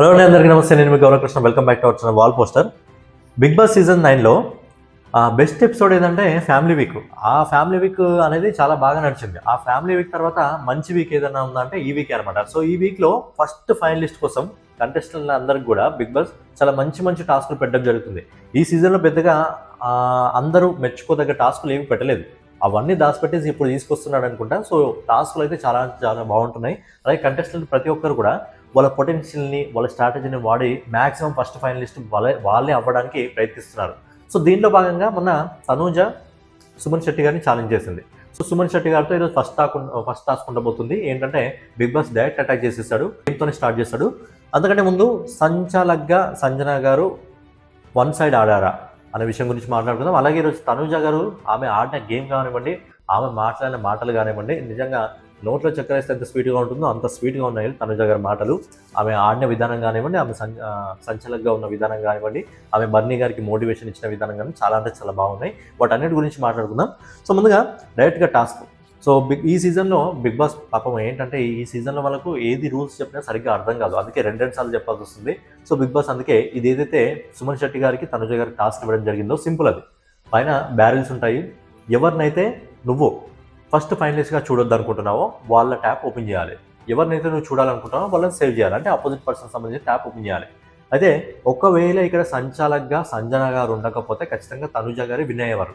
Hello అండి అందరికీ నమస్తే. నేను మీ Gauravakrishna. Welcome back to our wall poster Bigg Boss season నైన్లో బెస్ట్ ఎపిసోడ్ ఏంటంటే ఫ్యామిలీ వీక్ ఆ ఫ్యామిలీ వీక్ అనేది చాలా బాగా నడిచింది. ఆ ఫ్యామిలీ వీక్ తర్వాత మంచి వీక్ ఏదైనా ఉందంటే ఈ వీక్ అనమాట సో ఈ వీక్లో ఫస్ట్ ఫైనలిస్ట్ కోసం కంటెస్టెంట్ అందరికి కూడా బిగ్ బాస్ చాలా మంచి మంచి టాస్క్లు పెట్టడం జరుగుతుంది. ఈ సీజన్లో పెద్దగా అందరూ మెచ్చుకోదగ్గ టాస్కులు ఏమి పెట్టలేదు. అవన్నీ దాచిపెట్టేసి ఇప్పుడు తీసుకొస్తున్నాడు అనుకుంటా. సో టాస్క్లు అయితే చాలా చాలా బాగుంటున్నాయి. అలాగే కంటెస్టెంట్ ప్రతి ఒక్కరు కూడా వాళ్ళ పొటెన్షియల్ని వాళ్ళ స్ట్రాటజీని వాడి మ్యాక్సిమం ఫస్ట్ ఫైనలిస్ట్ వాళ్ళే వాళ్ళే అవ్వడానికి ప్రయత్నిస్తున్నారు. సో దీంట్లో భాగంగా మొన్న తనూజ సుమన్ శెట్టి గారిని ఛాలెంజ్ చేసింది. సో సుమన్ శెట్టి గారితో ఈరోజు ఫస్ట్ టాక్ ఫస్ట్ టాస్క్ ఉండబోతుంది. ఏంటంటే బిగ్ బాస్ డైరెక్ట్ అటాక్ చేసేసాడు దీంతోనే స్టార్ట్ చేస్తాడు. అందుకంటే ముందు సంచాలక్గా సంజన గారు వన్ సైడ్ ఆడారా అనే విషయం గురించి మాట్లాడుకుందాం. అలాగే ఈరోజు తనూజ గారు ఆమె ఆడిన గేమ్ కానివ్వండి ఆమె మాట్లాడిన మాటలు కానివ్వండి నిజంగా నోట్లో చక్కెర వేస్తే ఎంత స్వీట్గా ఉంటుందో అంత స్వీట్గా ఉన్నాయి తనుజ గారి మాటలు. ఆమె ఆడిన విధానం కానివ్వండి ఆమె సంచలకగా ఉన్న విధానం కానివ్వండి ఆమె బర్నీ గారికి మోటివేషన్ ఇచ్చిన విధానం కానీ చాలా అంటే చాలా బాగున్నాయి. వాటన్నిటి గురించి మాట్లాడుకుందాం. సో ముందుగా డైరెక్ట్గా టాస్క్. సో బిగ్ ఈ సీజన్లో బిగ్ బాస్ పాపం ఏంటంటే ఈ సీజన్లో వాళ్ళకు ఏది రూల్స్ చెప్పినా సరిగ్గా అర్థం కాదు. అందుకే రెండు రెండు సార్లు చెప్పాల్సి వస్తుంది. సో బిగ్ బాస్ అందుకే ఇది ఏదైతే సుమన్ శెట్టి గారికి తనుజ గారికి టాస్క్ ఇవ్వడం జరిగిందో సింపుల్ అది. పైన బ్యారెల్స్ ఉంటాయి. ఎవరినైతే నువ్వు ఫస్ట్ ఫైనలిస్ట్గా చూడొద్దు అనుకుంటున్నావో వాళ్ళ ట్యాప్ ఓపెన్ చేయాలి. ఎవరినైతే నువ్వు చూడాలనుకుంటున్నావో వాళ్ళని సేవ్ చేయాలి. అంటే ఆపోజిట్ పర్సన్ సంబంధించి ట్యాప్ ఓపెన్ చేయాలి. అయితే ఒకవేళ ఇక్కడ సంచాలక్గా సంజన గారు ఉండకపోతే ఖచ్చితంగా తనుజ గారి విన్ అయ్యేవారు.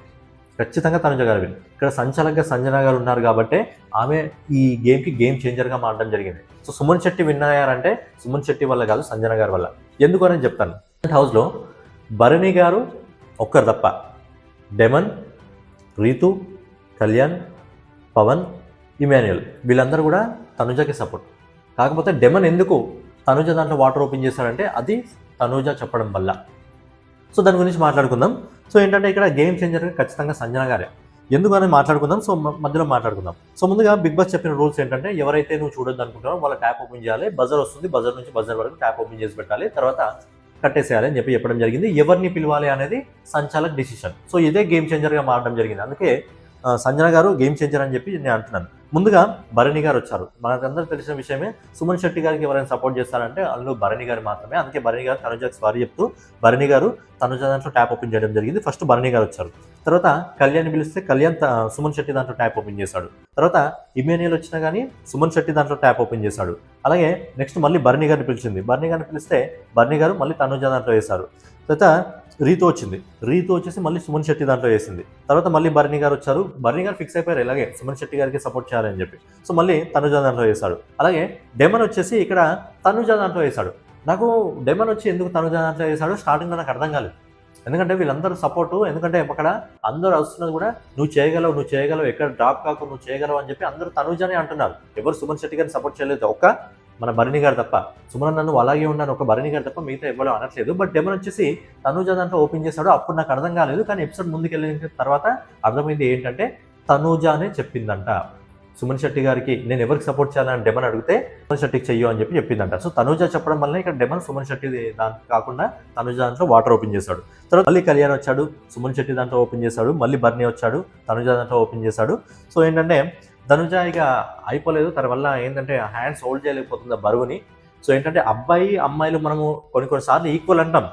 ఖచ్చితంగా తనుజ గారు విన్. ఇక్కడ సంచాలక్గా సంజన గారు ఉన్నారు కాబట్టి ఆమె ఈ గేమ్కి గేమ్ చేంజర్గా మారడం జరిగింది. సో సుమన్ శెట్టి విన్ అయ్యారంటే సుమన్ శెట్టి వల్ల కాదు సంజన గారి వల్ల. ఎందుకు అని చెప్తాను. హౌస్లో భరణి గారు ఒక్కరు తప్ప. డెమన్ రీతు కళ్యాణ్ పవన్ ఇమాన్యుయల్ వీళ్ళందరూ కూడా తనుజకి సపోర్ట్. కాకపోతే డెమన్ ఎందుకు తనుజ దాంట్లో వాటర్ ఓపెన్ చేశాడంటే అది తనుజ చెప్పడం వల్ల. సో దాని గురించి మాట్లాడుకుందాం. సో ఏంటంటే ఇక్కడ గేమ్ చేంజర్ ఖచ్చితంగా సంజన గారే. ఎందుకని మాట్లాడుకుందాం. సో మ- మధ్యలో మాట్లాడుకుందాం. సో ముందుగా బిగ్ బాస్ చెప్పిన రూల్స్ ఏంటంటే ఎవరైతే నువ్వు చూడొద్దు అనుకుంటారో వాళ్ళ ట్యాప్ ఓపెన్ చేయాలి. బజర్ వస్తుంది. బజర్ నుంచి బజర్ వరకు ట్యాప్ ఓపెన్ చేసి పెట్టాలి. తర్వాత కట్టేసేయాలి అని చెప్పి చెప్పడం జరిగింది. ఎవరిని పిలవాలి అనేది సంచాలక్ డిసిషన్. సో ఇదే గేమ్ చేంజర్గా మారడం జరిగింది. అందుకే సంజన గారు గేమ్ చేంజర్ అని చెప్పి నేను అంటున్నాను. ముందుగా భరణి గారు వచ్చారు. మనకందరూ తెలిసిన విషయమే సుమన్ శెట్టి గారికి ఎవరైనా సపోర్ట్ చేస్తారంటే అందులో భరణి గారు మాత్రమే. అందుకే భరణి గారు తనుజాకి సారీ చెప్తూ భరణి గారు తనుజ దాంట్లో ట్యాప్ ఓపెన్ చేయడం జరిగింది. ఫస్ట్ భరణి గారు వచ్చారు. తర్వాత కళ్యాణ్ పిలిస్తే కళ్యాణ్ సుమన్ శెట్టి దాంట్లో ట్యాప్ ఓపెన్ చేశాడు. తర్వాత ఇమేనియల్ వచ్చినా కానీ సుమన్ శెట్టి దాంట్లో ట్యాప్ ఓపెన్ చేశాడు. అలాగే నెక్స్ట్ మళ్ళీ భరణి గారిని పిలిచింది. భరణి గారిని పిలిస్తే భరణి గారు మళ్ళీ తనుజ దాంట్లో వేశారు. తర్వాత రీతో వచ్చింది. రీతో వచ్చేసి మళ్ళీ సుమన్ శెట్టి దాంట్లో వేసింది. తర్వాత మళ్ళీ బర్నీ గారు వచ్చారు. బర్నీ గారు ఫిక్స్ అయిపోయారు ఇలాగే సుమన్ శెట్టి గారికి సపోర్ట్ చేయాలని చెప్పి. సో మళ్ళీ తనుజ దాంట్లో వేశాడు. అలాగే డెమన్ వచ్చేసి ఇక్కడ తనుజ దాంట్లో వేశాడు. నాకు డెమన్ వచ్చి ఎందుకు తనుజ దాంట్లో వేశాడు స్టార్టింగ్లో నాకు అర్థం కాలేదు. ఎందుకంటే వీళ్ళందరూ సపోర్టు ఎందుకంటే అక్కడ అందరూ వస్తున్నది కూడా నువ్వు చేయగలవు నువ్వు చేయగలవు ఎక్కడ డ్రాప్ కాకు నువ్వు చేయగలవు అని చెప్పి అందరూ తనుజనే అంటున్నారు. ఎవరు సుమన్ శెట్టి గారిని సపోర్ట్ చేయలేదు. ఒక్క మన భరణి గారు తప్ప. సుమన్ నన్ను అలాగే ఉన్నాను ఒక భరణి గారు తప్ప మిగతా ఎవరు అనట్లేదు. బట్ డెమన్ వచ్చేసి తనుజ దాంట్లో ఓపెన్ చేశాడు అప్పుడు నాకు అర్థం కాలేదు కానీ ఎపిసోడ్ ముందుకు వెళ్ళిన తర్వాత అర్థమైంది ఏంటంటే తనూజ అనే చెప్పిందంట. సుమన్ శెట్టి గారికి నేను ఎవరికి సపోర్ట్ చేయాలని డెమన్ అడిగితే సుమన్ శెట్టికి చెయ్యు అని చెప్పి చెప్పిందంట. సో తనూజ చెప్పడం వల్ల ఇక్కడ డెమన్ సుమన్ శెట్టి దాంట్లో కాకుండా తనుజ దాంట్లో వాటర్ ఓపెన్ చేశాడు. తర్వాత మళ్ళీ కళ్యాణ్ వచ్చాడు సుమన్ శెట్టి దాంట్లో ఓపెన్ చేశాడు మళ్ళీ బర్నీ వచ్చాడు తనుజ దాంట్లో ఓపెన్ చేశాడు. సో ఏంటంటే ధనుజ ఇక అయిపోలేదు. తన వల్ల ఏంటంటే హ్యాండ్స్ హోల్డ్ చేయలేకపోతుంది ఆ బరువుని. సో ఏంటంటే అబ్బాయి అమ్మాయిలు మనము కొన్ని కొన్నిసార్లు ఈక్వల్ అంటాం.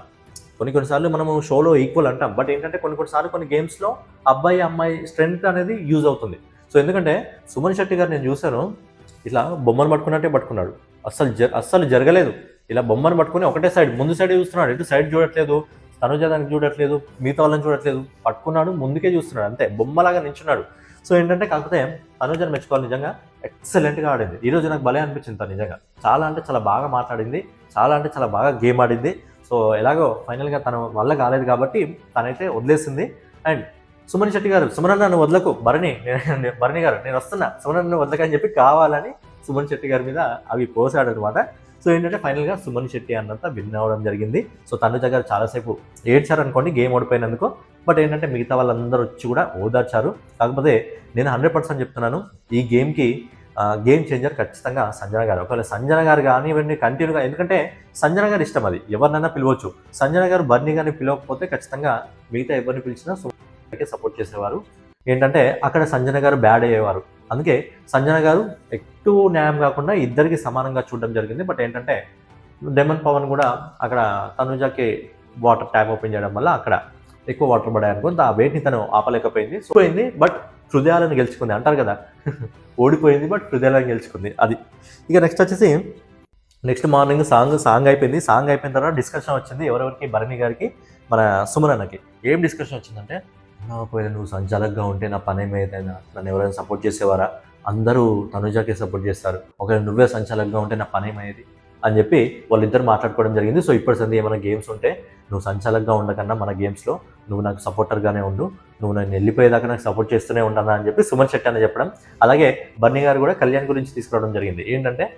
కొన్ని కొన్నిసార్లు మనము షోలో ఈక్వల్ అంటాం. బట్ ఏంటంటే కొన్ని కొన్నిసార్లు కొన్ని గేమ్స్లో అబ్బాయి అమ్మాయి స్ట్రెంగ్త్ అనేది యూజ్ అవుతుంది. సో ఎందుకంటే సుమన్ శెట్టి గారు నేను చూశాను. ఇట్లా బొమ్మను పట్టుకున్నట్టే పట్టుకున్నాడు. అస్సలు జ అస్సలు జరగలేదు. ఇలా బొమ్మను పట్టుకుని ఒకటే సైడ్ ముందు సైడ్ చూస్తున్నాడు. ఇటు సైడ్ చూడట్లేదు? తనుజ దానికి చూడట్లేదు. మిగతా వాళ్ళని చూడట్లేదు. పట్టుకున్నాడు ముందుకే చూస్తున్నాడు. అంతే. బొమ్మలాగా నించున్నాడు. సో ఏంటంటే కాకపోతే తనుజని మెచ్చుకోవాలి నిజంగా. ఎక్సలెంట్గా ఆడింది. ఈరోజు నాకు భలే అనిపించింది తను నిజంగా. చాలా అంటే చాలా బాగా మాట్లాడింది. చాలా అంటే చాలా బాగా గేమ్ ఆడింది. సో ఎలాగో ఫైనల్గా తన వల్ల కాలేదు కాబట్టి తనైతే వదిలేసింది. అండ్ సుమన్ శెట్టి గారు సుమన్ నన్ను వదలకు. భరణి నేను- భరణి గారు నేను వస్తున్నా. సుమన్ నన్ను వదలకని చెప్పి కావాలని సుమన్ శెట్టి గారి మీద అవి పోసాడు అనమాట సో ఏంటంటే ఫైనల్గా సుమన్ శెట్టి అన్నంత విన్ అవ్వడం జరిగింది. సో తండ్రి దగ్గర చాలాసేపు ఏడ్చారు అనుకోండి గేమ్ ఓడిపోయినందుకు. బట్ ఏంటంటే మిగతా వాళ్ళందరూ వచ్చి కూడా ఓదార్చారు. కాకపోతే నేను హండ్రెడ్ పర్సెంట్ చెప్తున్నాను ఈ గేమ్కి గేమ్ చేంజర్ ఖచ్చితంగా సంజన గారు. ఒకవేళ సంజన గారు కానీ ఇవన్నీ కంటిన్యూగా ఎందుకంటే సంజన గారు ఇష్టం అది ఎవరినైనా పిలవచ్చు. సంజన గారు బర్నీ గారిని పిలవకపోతే ఖచ్చితంగా మిగతా ఎవరిని పిలిచినా సుమన్కే సపోర్ట్ చేసేవారు. ఏంటంటే అక్కడ సంజన గారు బ్యాడ్ అయ్యేవారు. అందుకే సంజన గారు ఎక్కువ న్యాయం కాకుండా ఇద్దరికి సమానంగా చూడడం జరిగింది. బట్ ఏంటంటే డెమన్ పవన్ కూడా అక్కడ తనుజాకి వాటర్ ట్యాప్ ఓపెన్ చేయడం వల్ల అక్కడ ఎక్కువ వాటర్ పడాయి అనుకుంటే ఆ వెయిట్ని తను ఆపలేకపోయింది. పోయింది బట్ హృదయాలను గెలుచుకుంది అంటారు కదా. ఓడిపోయింది బట్ హృదయాలను గెలుచుకుంది అది. ఇక నెక్స్ట్ వచ్చేసి నెక్స్ట్ మార్నింగ్ సాంగ్ సాంగ్ అయిపోయింది. సాంగ్ అయిపోయిన తర్వాత డిస్కషన్ వచ్చింది ఎవరెవరికి? భరణి గారికి మన సుమన్ అన్నకి. ఏం డిస్కషన్ వచ్చిందంటే ఒకవేళ నువ్వు సంచాలకుగా ఉంటే నా పని ఏదైనా నన్ను ఎవరైనా సపోర్ట్ చేసేవారా? అందరూ తనుజాకే సపోర్ట్ చేస్తారు. ఒకవేళ నువ్వే సంచాలకుగా ఉంటే నా పని ఏమయ్యేది అని చెప్పి వాళ్ళిద్దరు మాట్లాడుకోవడం జరిగింది. సో ఇప్పటి సంది ఏమైనా గేమ్స్ ఉంటే నువ్వు సంచాలకుగా ఉండకన్నా మన గేమ్స్లో నువ్వు నాకు సపోర్టర్గానే ఉండు. నువ్వు నన్ను వెళ్ళిపోయేదాకా నాకు సపోర్ట్ చేస్తూనే ఉంటానా అని చెప్పి సుమన్ శెట్టి అని చెప్పడం. అలాగే బన్నీ గారు కూడా కళ్యాణ్ గురించి తీసుకురావడం జరిగింది. ఏంటంటే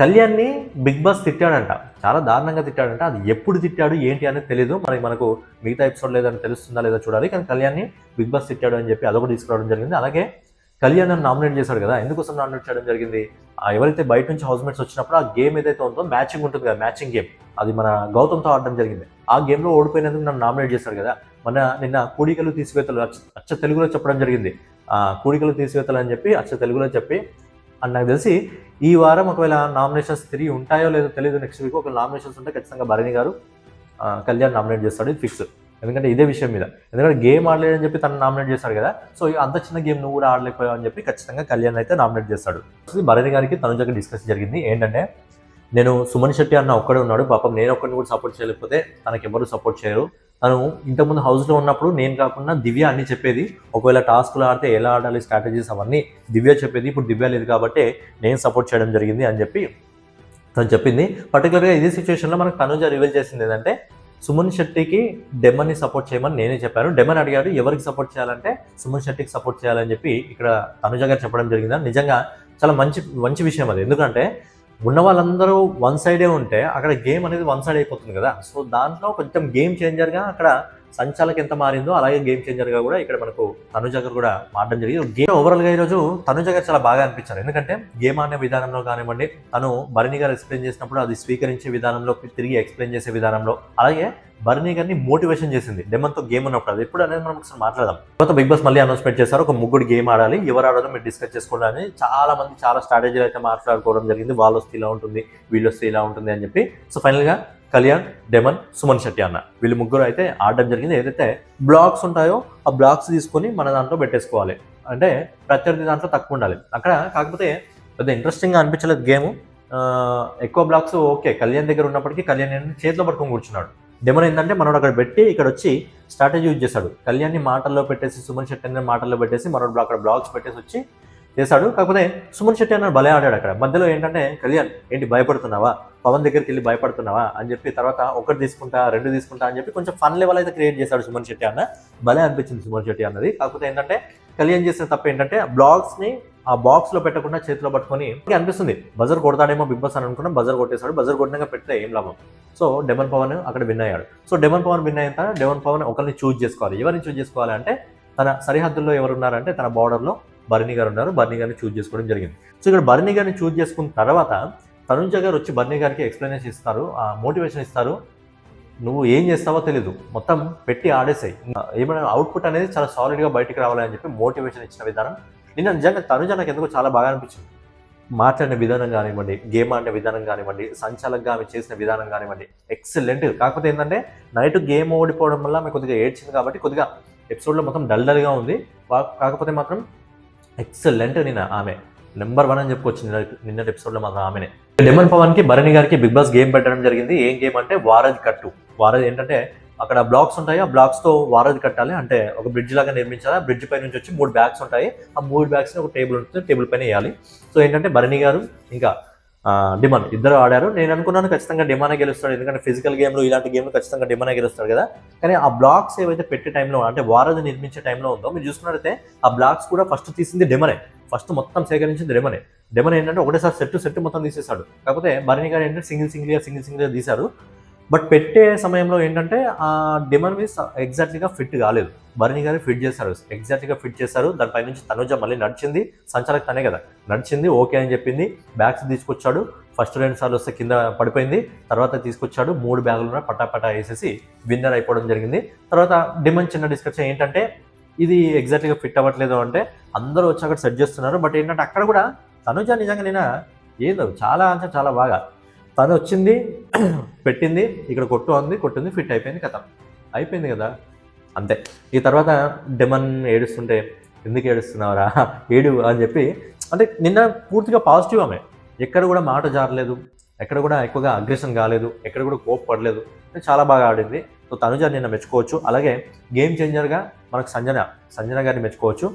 కళ్యాణ్ని బిగ్ బాస్ తిట్టాడంట. చాలా దారుణంగా తిట్టాడంట. అది ఎప్పుడు తిట్టాడు ఏంటి అనేది తెలియదు మరి మనకు మిగతా ఎపిసోడ్ లేదని తెలుస్తుందా లేదా చూడాలి. కానీ కళ్యాణ్ని బిగ్ బాస్ తిట్టాడు అని చెప్పి అదొకటి తీసుకురావడం జరిగింది. అలాగే కళ్యాణ్ నామినేట్ చేశాడు కదా. ఎందుకోసం నామినేట్ చేయడం జరిగింది? ఎవరైతే బయట నుంచి హౌస్మేట్స్ వచ్చినప్పుడు ఆ గేమ్ ఏదైతే ఉందో మ్యాచింగ్ ఉంటుంది కదా మ్యాచింగ్ గేమ్ అది మన గౌతమ్తో ఆడడం జరిగింది. ఆ గేమ్లో ఓడిపోయినందుకు నన్ను నామినేట్ చేశాడు కదా. మన నిన్న కూడికలు తీసివేతలు అచ్చ అచ్చ తెలుగులో చెప్పడం జరిగింది. ఆ కూడికలు తీసివేతలు అని చెప్పి అచ్చ తెలుగులో చెప్పి అండ్ నాకు తెలిసి ఈ వారం ఒకవేళ నామినేషన్స్ తిరిగి ఉంటాయో లేదో తెలియదు నెక్స్ట్ వీక్ ఒక నామినేషన్స్ ఉంటే ఖచ్చితంగా భరణి గారు కళ్యాణ్ నామినేట్ చేస్తాడు. ఇది ఫిక్స్ ఎందుకంటే ఇదే విషయం మీద. ఎందుకంటే గేమ్ ఆడలేదని చెప్పి తను నామినేట్ చేస్తాడు కదా. సో అంత చిన్న గేమ్ నువ్వు కూడా ఆడలేకపోయావు అని చెప్పి ఖచ్చితంగా కళ్యాణ్ అయితే నామినేట్ చేస్తాడు. భరణి గారికి తనుజకి డిస్కస్ జరిగింది. ఏంటంటే నేను సుమన్ శెట్టి అన్న ఒక్కడే ఉన్నాడు. పాపం నేను ఒక్కడిని కూడా సపోర్ట్ చేయలేకపోతే తనకి ఎవరు సపోర్ట్ చేయరు. తను ఇంతకుముందు హౌస్లో ఉన్నప్పుడు నేను కాకుండా దివ్య అన్ని చెప్పేది. ఒకవేళ టాస్క్లు ఆడితే ఎలా ఆడాలి స్ట్రాటజీస్ అవన్నీ దివ్య చెప్పేది. ఇప్పుడు దివ్య లేదు కాబట్టి నేను సపోర్ట్ చేయడం జరిగింది అని చెప్పి తను చెప్పింది. పర్టికులర్గా ఇదే సిచ్యువేషన్లో మనకు తనుజ రివీల్ చేసింది ఏంటంటే సుమన్ శెట్టికి డెమన్ని సపోర్ట్ చేయమని నేనే చెప్పాను. డెమన్ అడిగాడు ఎవరికి సపోర్ట్ చేయాలంటే సుమన్ శెట్టికి సపోర్ట్ చేయాలని చెప్పి ఇక్కడ తనుజ గారు చెప్పడం జరిగింది. నిజంగా చాలా మంచి మంచి విషయం అది. ఎందుకంటే ఉన్న వాళ్ళందరూ వన్ సైడే ఉంటే అక్కడ గేమ్ అనేది వన్ సైడ్ అయిపోతుంది కదా. సో దాంట్లో కొంచెం గేమ్ చేంజర్గా అక్కడ సంచాలక ఎంత మారిందో అలాగే గేమ్ చేంజర్గా కూడా ఇక్కడ మనకు తనుజ గారు కూడా మారడం జరిగింది. గేమ్ ఓవరాల్గా ఈరోజు తనుజ గారు చాలా బాగా అనిపించారు. ఎందుకంటే గేమ్ ఆడే విధానంలో కానివ్వండి తను భరణి గారు ఎక్స్ప్లెయిన్ చేసినప్పుడు అది స్వీకరించే విధానంలో తిరిగి ఎక్స్ప్లెయిన్ చేసే విధానంలో అలాగే భరణి గారిని మోటివేషన్ చేసింది డెమన్తో గేమ్ ఉన్నప్పుడు. అది ఎప్పుడు అనేది మనం ఒకసారి మాట్లాడదాం. తర్వాత బిగ్ బాస్ మళ్ళీ అనౌన్స్మెంట్ చేశారు ఒక ముగ్గురు గేమ్ ఆడాలి ఎవరు ఆడాలో మీరు డిస్కస్ చేసుకోండి అని చాలా మంది చాలా స్ట్రాటజీలు అయితే మాట్లాడుకోవడం జరిగింది. వాళ్ళు వస్తే ఇలా ఉంటుంది వీళ్ళు వస్తే ఇలా ఉంటుంది అని చెప్పి. సో ఫైనల్గా కళ్యాణ్ డెమన్ సుమన్ శెట్టి అన్న. వీళ్ళు ముగ్గురు అయితే ఆడడం జరిగింది. ఏదైతే బ్లాక్స్ ఉంటాయో ఆ బ్లాక్స్ తీసుకొని మన దాంట్లో పెట్టేసుకోవాలి. అంటే ప్రత్యర్థి దాంట్లో తక్కువ ఉండాలి. అక్కడ కాకపోతే పెద్ద ఇంట్రెస్టింగ్గా అనిపించలేదు గేమ్. ఎక్కువ బ్లాక్స్ ఓకే కళ్యాణ్ దగ్గర ఉన్నప్పటికీ కళ్యాణ్ చేతిలో పట్టుకొని కూర్చున్నాడు. డెమన్ ఏంటంటే మనోడు అక్కడ పెట్టి ఇక్కడ వచ్చి స్ట్రాటజీ యూజ్ చేశాడు. కళ్యాణ్ని మాటల్లో పెట్టేసి సుమన్ శెట్టి అనే మాటల్లో పెట్టేసి మనోడు అక్కడ బ్లాక్స్ పెట్టేసి వచ్చి చేశాడు. కాకపోతే సుమన్ శెట్టి అన్న భలే ఆడాడు అక్కడ. మధ్యలో ఏంటంటే కళ్యాణ్ ఏంటి భయపడుతున్నావా? పవన్ దగ్గరికి వెళ్ళి భయపడుతున్నావా? అని చెప్పి తర్వాత ఒకటి తీసుకుంటా రెండు తీసుకుంటా అని చెప్పి కొంచెం ఫన్ లెవెల్ అయితే క్రియేట్ చేశాడు సుమన్ శెట్టి అన్న. భలే అనిపించింది సుమన్ శెట్టి అన్నది. కాకపోతే ఏంటంటే కళ్యాణ్ చేసిన తప్పు ఏంటంటే బ్లాగ్స్ని ఆ బాక్స్లో పెట్టకుండా చేతిలో పట్టుకొని అనిపిస్తుంది. బజర్ కొడతాడేమో బిగ్ బాస్ అని అనుకున్నాం బజర్ కొట్టేశాడు. బజర్ కొట్టినాక పెడితే ఏం లాభం? సో డెమన్ పవన్ అక్కడ విన్ అయ్యాడు. సో డెమన్ పవన్ విన్ అయిన తర్వాత డెమన్ పవన్ ఒకరిని చూజ్ చేసుకోవాలి. ఎవరిని చూజ్ చేసుకోవాలి అంటే తన సరిహద్దుల్లో ఎవరు ఉన్నారంటే తన బార్డర్లో బర్నీ గారు ఉన్నారు. బర్నీ గారిని చూజ్ చేసుకోవడం జరిగింది. సో ఇక్కడ బర్నీ గారిని చూజ్ చేసుకున్న తర్వాత తనుజ గారు వచ్చి బర్నీ గారికి ఎక్స్ప్లెనేషన్ ఇస్తారు ఆ మోటివేషన్ ఇస్తారు. నువ్వు ఏం చేస్తావో తెలీదు. మొత్తం పెట్టి ఆడేసాయి. ఏమైనా అవుట్పుట్ అనేది చాలా సాలిడ్గా బయటికి రావాలని చెప్పి మోటివేషన్ ఇచ్చిన విధానం. నిన్న నిజంగా తనుజ నాకు ఎందుకో చాలా బాగా అనిపించింది. మాట్లాడిన విధానం కానివ్వండి గేమ్ ఆడిన విధానం కానివ్వండి సంచాలకంగా ఆమె చేసిన విధానం కానివ్వండి ఎక్సలెంట్ కాకపోతే ఏంటంటే నైట్ గేమ్ ఓడిపోవడం వల్ల ఆమె కొద్దిగా ఏడ్చింది కాబట్టి కొద్దిగా ఎపిసోడ్లో మొత్తం డల్ డల్గా ఉంది. కాకపోతే మాత్రం ఎక్సలెంట్ నిన్న ఆమె. నెంబర్ వన్ అని చెప్పుకోవచ్చు. నిన్న నిన్నటి ఎపిసోడ్లో మాత్రం ఆమెనే. డెమన్ పవన్కి భరణి గారికి బిగ్ బాస్ గేమ్ పెట్టడం జరిగింది. ఏం గేమ్ అంటే వారధి కట్టు వారధి ఏంటంటే అక్కడ బ్లాక్స్ ఉంటాయి. ఆ బ్లాక్స్తో వారధి కట్టాలి. అంటే ఒక బ్రిడ్జ్ లాగా నిర్మించాలి. ఆ బ్రిడ్జ్ పై నుంచి వచ్చి మూడు బ్యాగ్స్ ఉంటాయి. ఆ మూడు బ్యాగ్స్ ఒక టేబుల్ ఉంటుంది. టేబుల్ పైన వేయాలి. సో ఏంటంటే భరణి గారు ఇంకా ఆ, డిమాన్ ఇద్దరు ఆడారు. నేను అనుకున్నాను ఖచ్చితంగా డిమానే గెలుస్తాడు. ఎందుకంటే ఫిజికల్ గేమ్లు ఇలాంటి గేమ్లు ఖచ్చితంగా డిమానే గెలుస్తాడు కదా. కానీ ఆ బ్లాక్స్ ఏవైతే పెట్టే టైంలో అంటే వారధి నిర్మించే టైంలో ఉందో మీరు చూసుకున్నట్లయితే ఆ బ్లాక్స్ కూడా ఫస్ట్ తీసింది డెమనే ఫస్ట్ మొత్తం సేకరించింది డెమనే డెమన్ ఏంటంటే ఒకటేసారి సెట్ సెట్ మొత్తం తీసేశాడు. కాకపోతే భరణి గారు ఏంటంటే సింగిల్ సింగిల్గా సింగిల్ సింగిల్గా తీశారు. బట్ పెట్టే సమయంలో ఏంటంటే ఆ డెమన్ మీద ఎగ్జాక్ట్లీగా ఫిట్ కాలేదు. భరణి గారు ఫిట్ చేశారు. ఎగ్జాక్ట్గా ఫిట్ చేశారు. దానిపై నుంచి తనుజ మళ్ళీ నడిచింది. సంచాలక్ తనే కదా. నడిచింది ఓకే అని చెప్పింది. బ్యాగ్స్ తీసుకొచ్చాడు. ఫస్ట్ రెండు సార్లు వస్తే కింద పడిపోయింది. తర్వాత తీసుకొచ్చాడు. మూడు బ్యాగులు పటాపటా వేసేసి విన్నర్ అయిపోవడం జరిగింది. తర్వాత డిమన్ చిన్న డిస్కషన్ ఏంటంటే ఇది ఎగ్జాక్ట్గా ఫిట్ అవ్వట్లేదు అంటే అందరూ వచ్చి అక్కడ సెట్ చేస్తున్నారు. బట్ ఏంటంటే అక్కడ కూడా తనుజ నిజంగా నేను ఏదో చాలా అంటే చాలా బాగా. తను వచ్చింది పెట్టింది ఇక్కడ కొట్టు అంది కొట్టింది ఫిట్ అయిపోయింది కథ. అయిపోయింది కదా. అంతే. ఈ తర్వాత డెమన్ ఏడుస్తుంటే ఎందుకు ఏడుస్తున్నావురా? ఏడు అని చెప్పి అంటే నిన్న పూర్తిగా పాజిటివ్ ఆమె. ఎక్కడ కూడా మాట జారలేదు ఎక్కడ కూడా ఎక్కువగా అగ్రెషన్ కాలేదు ఎక్కడ కూడా కోప్పడలేదు చాలా బాగా ఆడింది. సో తనుజ నిన్న మెచ్చుకోవచ్చు. అలాగే గేమ్ చేంజర్గా మనకు సంజన సంజన గారిని మెచ్చుకోవచ్చు.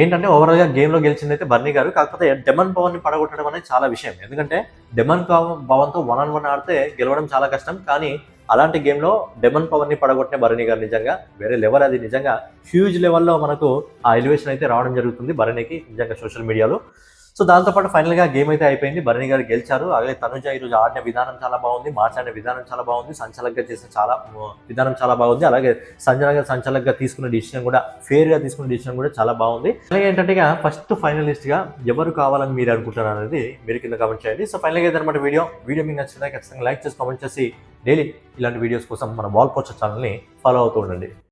ఏంటంటే ఓవరాల్గా గేమ్లో గెలిచింది అయితే బర్నీ గారు. కాకపోతే డెమన్ పవన్ని పడగొట్టడం అనేది చాలా విషయం. ఎందుకంటే డెమన్ పవన్తో వన్ ఆన్ వన్ ఆడితే గెలవడం చాలా కష్టం. కానీ అలాంటి గేమ్లో డెమన్ పవర్ని పడగొట్టిన భరణి గారు నిజంగా వేరే లెవెల్ అది నిజంగా. హ్యూజ్ లెవెల్లో మనకు ఆ ఎలివేషన్ అయితే రావడం జరుగుతుంది భరణికి నిజంగా సోషల్ మీడియాలో. సో దాంతోపాటు ఫైనల్గా గేమ్ అయితే అయిపోయింది. భరణి గారు గెలిచారు. అలాగే తనుజ ఈరోజు ఆడిన విధానం చాలా బాగుంది. మాట్లాడిన విధానం చాలా బాగుంది. సంచలకంగా చేసిన చాలా విధానం చాలా బాగుంది. అలాగే సంజన గారు సంచలకంగా తీసుకున్న డిసిషన్ కూడా ఫేర్గా తీసుకున్న డిసిషన్ కూడా చాలా బాగుంది. అలాగే ఏంటంటే ఫస్ట్ ఫైనలిస్ట్గా ఎవరు కావాలని మీరు అనుకుంటున్నారు అనేది మీరు కింద కామెంట్ చేయండి. సో ఫైనల్గా ఇదన్నమాట వీడియో. వీడియో మీకు నచ్చినా ఖచ్చితంగా లైక్ చేసి కామెంట్ చేసి డైలీ ఇలాంటి వీడియోస్ కోసం మన వాల్ పోస్టర్ ఛానల్ని ఫాలో అవుతూ ఉండండి.